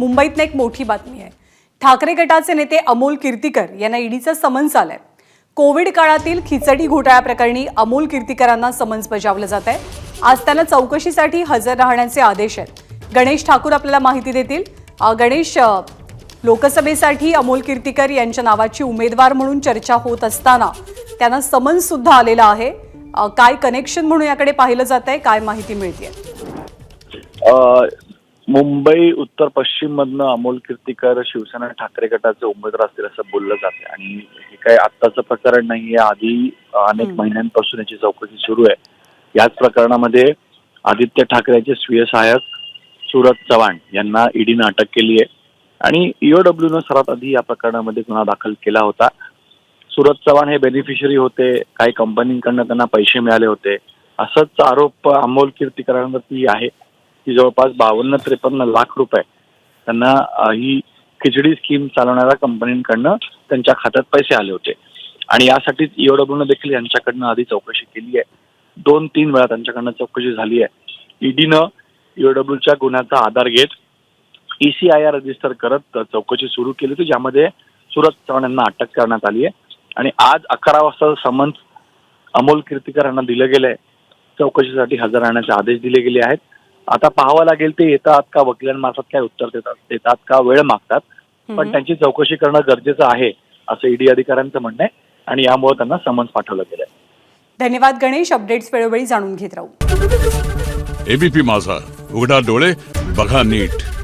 मुंबईतनं एक मोठी बातमी आहे. ठाकरे गटाचे नेते अमोल कीर्तीकर यांना ईडीचा समन्स आलाय. कोविड काळातील खिचडी घोटाळ्याप्रकरणी अमोल कीर्तीकरांना समन्स बजावलं जात आहे. आज त्यांना चौकशीसाठी हजर राहण्याचे आदेश आहेत. गणेश ठाकूर आपल्याला माहिती देतील. गणेश लोकसभेसाठी अमोल कीर्तीकर यांच्या नावाची उमेदवार म्हणून चर्चा होत असताना त्यांना समन्स सुद्धा आलेला आहे. काय कनेक्शन म्हणून याकडे पाहिलं जात आहे काय माहिती मिळते मुंबई उत्तर पश्चिम मधनं अमोल कीर्तीकर शिवसेना ठाकरे गटाचे उमेदवार असतील असं बोललं जाते आणि हे काही आत्ताचं प्रकरण नाहीये. आधी अनेक. महिन्यांपासून याची चौकशी सुरू आहे. याच प्रकरणामध्ये आदित्य ठाकरेचे स्वीय सहाय्यक सुरत चव्हाण यांना ईडीनं अटक केली आहे. आणि ईओडब्ल्यूनं सर्वात आधी या प्रकरणामध्ये गुन्हा दाखल केला होता. सुरत चव्हाण हे बेनिफिशरी होते. काही कंपनींकडनं त्यांना पैसे मिळाले होते. असंच आरोप अमोल कीर्तीकरांवरती आहे. की जवळपास बावन्न त्रेपन्न लाख रुपये त्यांना ही खिचडी स्कीम चालवणाऱ्या कंपनींकडनं त्यांच्या खात्यात पैसे आले होते. आणि यासाठीच ईओडब्ल्यूनं देखील यांच्याकडनं आधी चौकशी केली आहे. दोन तीन वेळा त्यांच्याकडनं चौकशी झाली आहे. ईडीनं ईओडब्ल्यूच्या गुन्ह्याचा आधार घेत E ईसीआयआर रजिस्टर करत चौकशी सुरू केली होती ज्यामध्ये सुरत चव्हाण यांना अटक करण्यात आली आहे. आणि आज अकरा वाजता समन्स अमोल कीर्तीकर यांना दिलं गेलंय चौकशीसाठी हजर राहण्याचे आदेश दिले गेले आहेत. आता पाहावं लागेल ते येतात का वकिलांमार्फत काय उत्तर देतात देतात का वेळ मागतात. पण. त्यांची चौकशी करणं गरजेचं आहे असं ईडी अधिकाऱ्यांचं म्हणणं आहे. आणि यामुळे त्यांना समन्स पाठवलं गेलंय. धन्यवाद गणेश. अपडेट्स वेळोवेळी जाणून घेत राहू. एबीपी माझा. उघडा डोळे बघा नीट.